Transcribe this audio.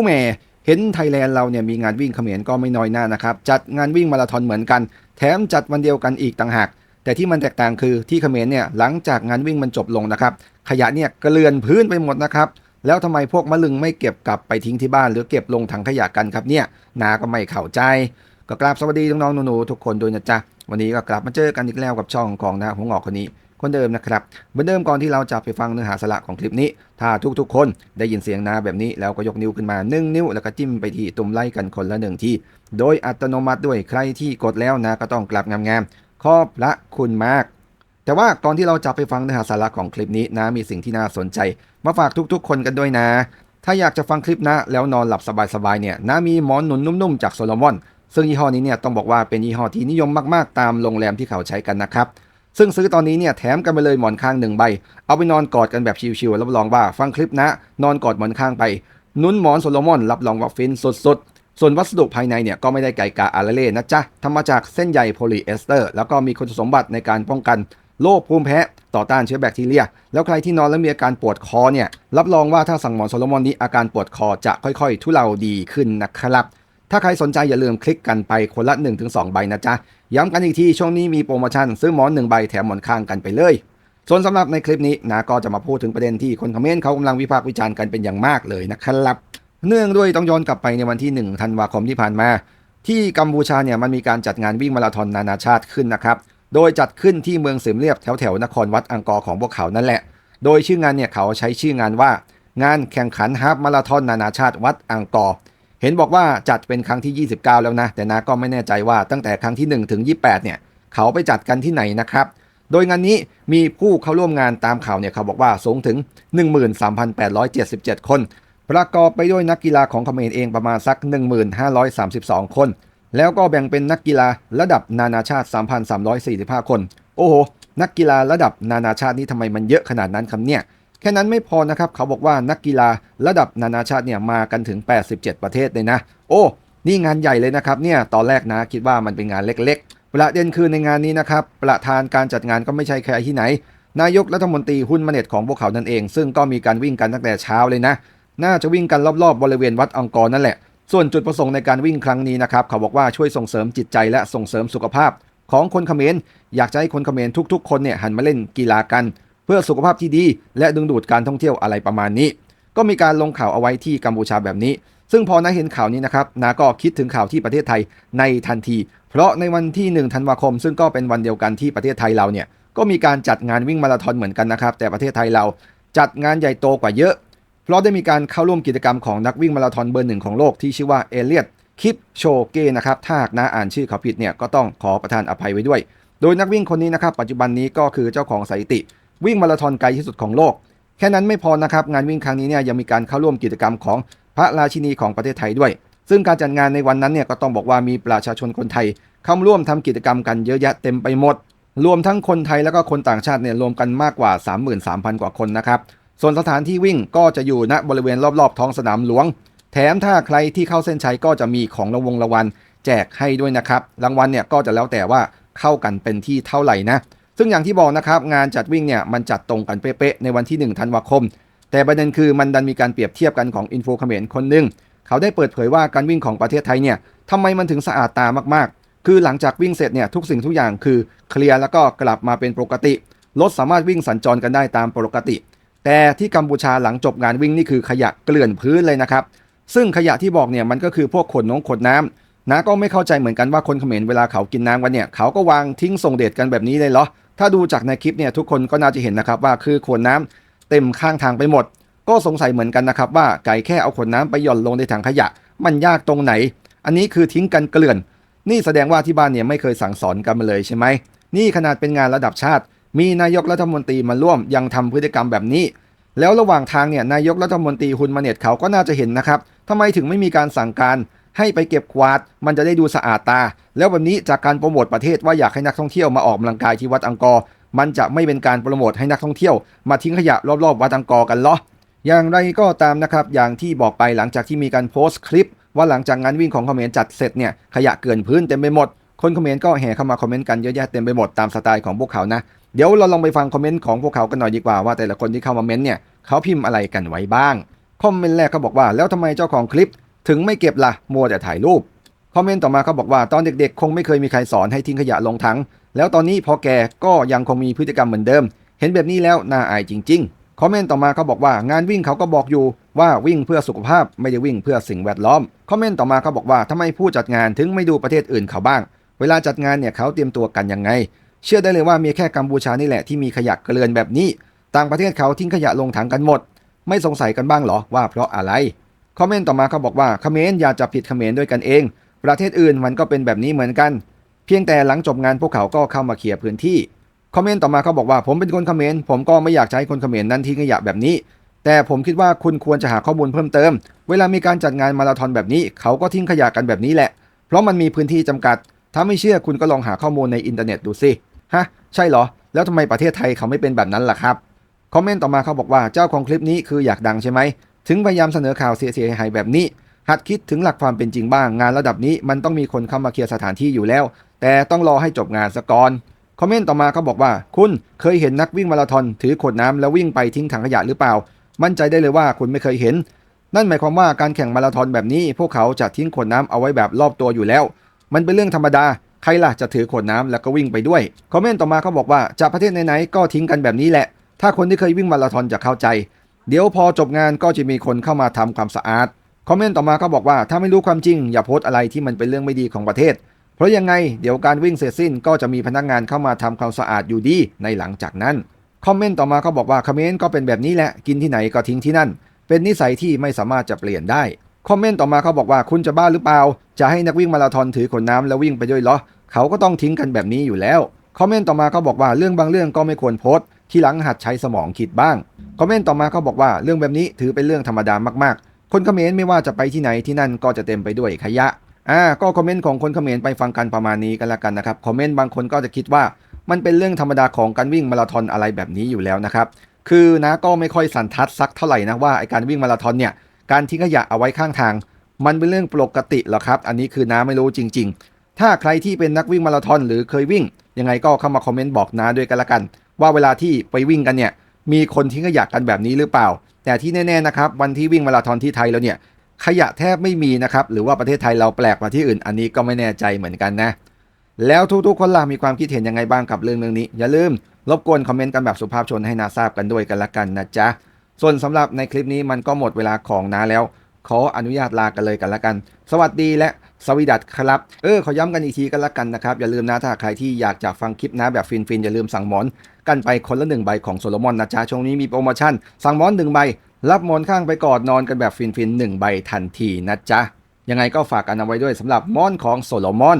อู้แม่เห็นไทยแลนด์เราเนี่ยมีงานวิ่งเขมรก็ไม่น้อยหน้านะครับ จัดงานวิ่งมาราธอนเหมือนกัน แถมจัดวันเดียวกันอีกต่างหาก แต่ที่มันแตกต่างคือที่เขมรเนี่ยหลังจากงานวิ่งมันจบลงนะครับ ขยะเนี่ยเลือนพื้นไปหมดนะครับ แล้วทำไมพวกมะลึงไม่เก็บกลับไปทิ้งที่บ้าน หรือเก็บลงถังขยะกันครับเนี่ยนาก็ไม่เข้าใจก็กราบสวัสดีน้องๆหนูๆทุกคนด้วยนะจ๊ะวันนี้ก็กลับมาเจอกันอีกแล้วกับช่องของนะผมงอกคนนี้ คนเดิมนะครับเหมือนเดิมก่อนที่เราจะไปฟังเนื้อหาสาระของคลิปนี้ ถ้าทุกๆ คนได้ยินเสียงนาแบบนี้แล้วก็ยกนิ้วขึ้นมา 1 นิ้ว แล้วก็จิ้มไปที่ตุ่มไล่กันคนละหนึ่งที่โดยอัตโนมัติด้วยใครที่กดแล้วนะก็ต้องกลับงามๆขอบพระคุณมากแต่ว่าก่อนที่เราจะไปฟังเนื้อหาสาระของคลิปนี้นะมีสิ่งที่น่าสนใจ มาฝากทุกๆ คนกันด้วยนะ ถ้าอยากจะฟังคลิปนะ แล้วนอนหลับสบายๆเนี่ยนะมีหมอนหนุนนุ่มๆจากโซโลมอน ซึ่งยี่ห้อนี้เนี่ยต้องบอกว่าเป็นยี่ห้อที่นิยมมากๆตามโรงแรมที่เขาใช้กันนะครับ ซึ่งซื้อตอนนี้เนี่ยแถมกันไปเลยหมอนข้างหนึ่งใบ เอาไปนอนกอดกันแบบชิวๆรับรองว่าฟังคลิปนะ นอนกอดหมอนข้างไป นุ่นหมอนโซโลมอนรับรองว่าฟินสุดๆ ส่วนวัสดุภายในเนี่ยก็ไม่ได้ไก่กาอาราเล่นะจ๊ะทำมาจากเส้นใยโพลีเอสเตอร์ แล้วก็มีคุณสมบัติในการป้องกันโรคภูมิแพ้ต่อต้านเชื้อแบคทีเรีย แล้วใครที่นอนแล้วมีอาการปวดคอเนี่ยรับรองว่าถ้าสั่งหมอนโซโลมอนนี้อาการปวดคอจะค่อยๆ ทุเลาดีขึ้นนะครับ ถ้าใครสนใจอย่าลืมคลิกกันไปคนละ 1-2 ใบนะจ๊ะ ย้ำกันอีกทีช่วงนี้มีโปรโมชั่นซื้อหมอน 1 ใบแถมหมอนข้างกันไปเลย ส่วนสำหรับในคลิปนี้นะก็จะมาพูดถึงประเด็นที่คนคอมเมนต์เขากำลังวิพากษ์วิจารณ์กันเป็นอย่างมากเลยนะครับ เนื่องด้วยต้องย้อนกลับไปในวันที่ 1 ธันวาคมที่ผ่านมา ที่กัมพูชาเนี่ยมันมีการจัดงานวิ่งมาราธอนนานาชาติขึ้นนะครับ โดยจัดขึ้นที่เมืองเสมเรียบแถวแถวนครวัดอังกอร์ของพวกเขานั่นแหละ โดยชื่องานเนี่ยเขาใช้ชื่องานว่า งานแข่งขันฮาฟมาราธอนนานาชาติวัดอังกอร์ เห็นบอกว่าจัดเป็นครั้งที่ 29 แล้วนะ แต่นาก็ไม่แน่ใจว่าตั้งแต่ครั้งที่ 1 ถึง 28 เนี่ย เขาไปจัดกันที่ไหนนะครับ โดยงานนี้มีผู้เข้าร่วมงานตามข่าวเนี่ยเขาบอกว่าสูงถึง 13,877 คน ประกอบไปด้วยนักกีฬาของเขมรเองประมาณสัก 1,532 คน แล้วก็แบ่งเป็นนักกีฬาระดับนานาชาติ 3,345 คน โอ้โห นักกีฬาระดับนานาชาตินี่ทำไมมันเยอะขนาดนั้นครับเนี่ย แค่นั้นไม่พอนะครับเขาบอกว่านักกีฬาระดับนานาชาติเนี่ยมากันถึง 87 ประเทศเลยนะ โอ้นี่งานใหญ่เลยนะครับเนี่ยตอนแรกนะคิดว่ามันเป็นงานเล็กๆ ประเด็นคือในงานนี้นะครับประธานการจัดงานก็ไม่ใช่ใครที่ไหน นายกรัฐมนตรีหุ้นมเน็ตของพวกเขานั่นเอง ซึ่งก็มีการวิ่งกันตั้งแต่เช้าเลยนะ น่าจะวิ่งกันรอบๆ บริเวณวัดอังกอร์นั่นแหละ ส่วนจุดประสงค์ในการวิ่งครั้งนี้นะครับเขาบอกว่าช่วยส่งเสริมจิตใจและส่งเสริมสุขภาพ ของคนเขมรอยากจะให้คนเขมรทุก ๆ คนเนี่ยหันมาเล่นกีฬากัน พื่อสุขภาพที่ดีและดึงดูดการท่องเที่ยวอะไรประมาณนี้ ก็มีการลงข่าวเอาไว้ที่กัมพูชาแบบนี้ ซึ่งพอนาเห็นข่าวนี้นะครับนาก็คิดถึงข่าวที่ประเทศไทยในทันที เพราะในวันที่ 1 ธันวาคม ซึ่งก็เป็นวันเดียวกันที่ประเทศไทยเราเนี่ยก็มีการจัดงานวิ่งมาราธอนเหมือนกันนะครับ แต่ประเทศไทยเราจัดงานใหญ่โตกว่าเยอะ เพราะได้มีการเข้าร่วมกิจกรรมของนักวิ่งมาราธอนเบอร์หนึ่งของโลกที่ชื่อว่าเอเลียตคิปโชเก้นะครับถ้าหากนาอ่านชื่อเขาผิดเนี่ยก็ต้องขอประทานอภัยไว้ด้วย โดยนักวิ่งคนนี้นะครับปัจจุบันนี้ก็คือเจ้าของสถิติ วิ่งมาราธอนไกลที่สุดของโลก แค่นั้นไม่พอนะครับ งานวิ่งครั้งนี้เนี่ยยังมีการเข้าร่วมกิจกรรมของพระราชินีของประเทศไทยด้วย ซึ่งการจัดงานในวันนั้นเนี่ยก็ต้องบอกว่ามีประชาชนคนไทย เข้าร่วมทำกิจกรรมกันเยอะแยะเต็มไปหมด รวมทั้งคนไทยแล้วก็คนต่างชาติเนี่ยรวมกันมากกว่า 33,000 กว่าคนนะครับส่วนสถานที่วิ่งก็จะอยู่ณบริเวณรอบๆท้องสนามหลวง แถมถ้าใครที่เข้าเส้นชัยก็จะมีของรางวงรางวัลแจกให้ด้วยนะครับ รางวัลเนี่ยก็จะแล้วแต่ว่าเข้ากันเป็นที่เท่าไหร่นะ ซึ่งอย่างที่บอกนะครับงานจัดวิ่งเนี่ยมันจัดตรงกันเป๊ะๆในวันที่ 1 ธันวาคม แต่ประเด็นคือมันดันมีการเปรียบเทียบกันของอินโฟเขมรคนหนึ่งเขาได้เปิดเผยว่าการวิ่งของประเทศไทยเนี่ยทำไมมันถึงสะอาดตามากๆ คือหลังจากวิ่งเสร็จเนี่ยทุกสิ่งทุกอย่างคือเคลียร์แล้วก็กลับมาเป็นปกติรถสามารถวิ่งสัญจรกันได้ตามปกติ แต่ที่กัมพูชาหลังจบงานวิ่งนี่คือขยะเกลื่อนพื้นเลยนะครับซึ่งขยะที่บอกเนี่ยมันก็คือพวกขวดน้องขวดน้ำนะก็ไม่เข้าใจเหมือนกันว่าคนเขมรเวลาเขากินน้ำกันเนี่ยเขาก็วางทิ้งส่งเดชกันแบบนี้เลยเหรอถ้าดูจากในคลิปเนี่ยทุกคนก็น่าจะเห็นนะครับว่าคือขวดน้ำเต็มข้างทางไปหมด ก็สงสัยเหมือนกันนะครับว่าไก่แค่เอาขวดน้ำไปหย่อนลงในถังขยะ มันยากตรงไหน อันนี้คือทิ้งกันเกลื่อน นี่แสดงว่าที่บ้านเนี่ยไม่เคยสั่งสอนกันมาเลยใช่ไหมนี่ขนาดเป็นงานระดับชาติ มีนายกรัฐมนตรีมาร่วมยังทำพฤติกรรมแบบนี้ แล้วระหว่างทางเนี่ยนายกรัฐมนตรีฮุนมาเน็ตเขาก็น่าจะเห็นนะครับทำไมถึงไม่มีการสั่งการ ให้ไปเก็บกวาด มันจะได้ดูสะอาดตา แล้วแบบนี้จากการโปรโมทประเทศว่าอยากให้นักท่องเที่ยวมาออกกำลังกายที่วัดอังกอร์มันจะไม่เป็นการโปรโมทให้นักท่องเที่ยว มาทิ้งขยะรอบๆวัดอังกอร์กันเหรออย่างไรก็ตามนะครับอย่างที่บอกไปหลังจากที่มีการโพสต์คลิป ว่าหลังจากงานวิ่งของเขมรจัดเสร็จเนี่ยขยะเกลื่อนพื้นเต็มไปหมด คนเขมรก็แห่เข้ามาคอมเมนต์กันเยอะแยะเต็มไปหมดตามสไตล์ของพวกเขานะเดี๋ยวเราลองไปฟังคอมเมนต์ของพวกเขากันหน่อยดีกว่าว่าแต่ละคนที่เข้ามาเมนต์เนี่ยเขาพิมพ์อะไรกันไว้บ้างคอมเมนต์แรกเขาบอกว่าแล้วทำไมเจ้าของคลิป ถึงไม่เก็บละ่ะมัวแต่ถ่ายรูป คอมเมนต์ต่อมาเขาบอกว่าตอนเด็กๆ คงไม่เคยมีใครสอนให้ทิ้งขยะลงถัง แล้วตอนนี้พอแกก็ยังคงมีพฤติกรรมเหมือนเดิม เห็นแบบนี้แล้วน่าอายจริง ๆ คอมเมนต์ต่อมาเขาบอกว่างานวิ่งเขาก็บอกอยู่ว่าวิ่งเพื่อสุขภาพไม่ได้วิ่งเพื่อสิ่งแวดล้อม คอมเมนต์ต่อมาเขาบอกว่าทำไมผู้จัดงานถึงไม่ดูประเทศอื่นเขาบ้าง เวลาจัดงานเนี่ยเขาเตรียมตัวกันยังไง เชื่อได้เลยว่ามีแค่กัมพูชานี่แหละที่มีขยะเกลื่อนแบบนี้ ต่างประเทศเขาทิ้งขยะลงถังกันหมด ไม่สงสัยกันบ้างเหรอว่าเพราะอะไร คอมเมนต์ต่อมาเขาบอกว่าเขมรอย่าจับผิดเขมรด้วยกันเอง ประเทศอื่นมันก็เป็นแบบนี้เหมือนกัน เพียงแต่หลังจบงานพวกเขาก็เข้ามาเคลียร์พื้นที่คอมเมนต์ต่อมาเขาบอกว่าผมเป็นคนเขมรผมก็ไม่อยากให้คนเขมรนั้นทิ้งขยะแบบนี้ แต่ผมคิดว่าคุณควรจะหาข้อมูลเพิ่มเติม เวลามีการจัดงานมาราธอนแบบนี้ เขาก็ทิ้งขยะกันแบบนี้แหละ เพราะมันมีพื้นที่จำกัด ถ้าไม่เชื่อคุณก็ลองหาข้อมูลในอินเทอร์เน็ตดูสิฮะใช่เหรอ แล้วทำไมประเทศไทยเขาไม่เป็นแบบนั้นล่ะครับคอมเมนต์ต่อมาเขาบอกว่าเจ้าของคลิปนี้คืออยากดังใช่ไหม ถึงพยายามเสนอข่าวเสียหายๆแบบนี้ หัดคิดถึงหลักความเป็นจริงบ้าง งานระดับนี้มันต้องมีคนเข้ามาเคลียร์สถานที่อยู่แล้ว แต่ต้องรอให้จบงานซะก่อนคอมเมนต์ต่อมาเขาบอกว่า คุณเคยเห็นนักวิ่งมาราธอนถือขวดน้ำแล้ววิ่งไปทิ้งถังขยะหรือเปล่า มั่นใจได้เลยว่าคุณไม่เคยเห็น นั่นหมายความว่าการแข่งมาราธอนแบบนี้ พวกเขาจะทิ้งขวดน้ำเอาไว้แบบรอบตัวอยู่แล้ว มันเป็นเรื่องธรรมดาใครล่ะจะถือขวดน้ำแล้วก็วิ่งไปด้วยคอมเมนต์ต่อมาเขาบอกว่าจากประเทศไหนๆก็ทิ้งกันแบบนี้แหละ ถ้าคนที่เคยวิ่งมาราธอนจะเข้าใจ เดี๋ยวพอจบงานก็จะมีคนเข้ามาทำความสะอาด คอมเมนต์ต่อมาเขาบอกว่าถ้าไม่รู้ความจริง อย่าโพสอะไรที่มันเป็นเรื่องไม่ดีของประเทศ เพราะยังไงเดี๋ยวการวิ่งเสร็จสิ้นก็จะมีพนักงานเข้ามาทำความสะอาดอยู่ดีในหลังจากนั้น คอมเมนต์ต่อมาเขาบอกว่าคอมเมนต์ก็เป็นแบบนี้แหละกินที่ไหนก็ทิ้งที่นั่น เป็นนิสัยที่ไม่สามารถจะเปลี่ยนได้ คอมเมนต์ต่อมาเขาบอกว่าคุณจะบ้าหรือเปล่า จะให้นักวิ่งมาราธอนถือขวดน้ำแล้ววิ่งไปด้วยเหรอเขาก็ต้องทิ้งกันแบบนี้อยู่แล้ว คอมเมนต์ต่อมาเขาบอกว่าเรื่องบางเรื่องก็ไม่ควรโพสต์ทีหลังหัดใช้สมองคิดบ้าง คอมเมนต์ต่อมาเขาบอกว่าเรื่องแบบนี้ถือเป็นเรื่องธรรมดามากๆ คนเขมรไม่ว่าจะไปที่ไหนที่นั่นก็จะเต็มไปด้วยขยะอ่าก็คอมเมนต์ของคนเขมรไปฟังกันประมาณนี้กันละกันนะครับคอมเมนต์บางคนก็จะคิดว่ามันเป็นเรื่องธรรมดาของการวิ่งมาราธอนอะไรแบบนี้อยู่แล้วนะครับคือนะก็ไม่ค่อยสันทัดสักเท่าไหร่นะว่าไอการวิ่งมาราธอนเนี่ยการทิ้งขยะเอาไว้ข้างทาง มันเป็นเรื่องปกติหรอครับ อันนี้คือน้าไม่รู้จริง ๆ ถ้าใครที่เป็นนักวิ่งมาราธอนหรือเคยวิ่ง ยังไงก็เข้ามาคอมเมนต์บอกน้าด้วยกันละกัน ว่าเวลาที่ไปวิ่งกันเนี่ย มีคนทิ้งขยะกันแบบนี้หรือเปล่า แต่ที่แน่ๆนะครับวันที่วิ่งมาราธอนที่ไทยแล้วเนี่ยขยะแทบไม่มีนะครับหรือว่าประเทศไทยเราแปลกกว่าที่อื่น อันนี้ก็ไม่แน่ใจเหมือนกันนะแล้วทุกๆคนล่ะมีความคิดเห็นยังไงบ้างกับเรื่องเรื่องนี้ อย่าลืมรบกวนคอมเมนต์กันแบบสุภาพชนให้นาทราบกันด้วยกันละกันนะจ๊ะส่วนสำหรับในคลิปนี้มันก็หมดเวลาของนาแล้ว ขออนุญาตลากันเลยกันละกัน สวัสดีและสวีดัตครับ เออขอย้ำกันอีกทีกันละกันนะครับอย่าลืมนะถ้าใครที่อยากจะฟังคลิปนะแบบฟินๆอย่าลืมสั่งหมอน กันไปคนละหนึ่งใบของโซโลมอนนะจ๊ะช่วงนี้มีโปรโมชั่น สั่งหมอนหนึ่งใบ รับหมอนข้างไปกอดนอนกันแบบฟินๆหนึ่งใบทันทีนะจ๊ะยังไงก็ฝากกันเอาไว้ด้วยสำหรับหมอนของโซโลมอน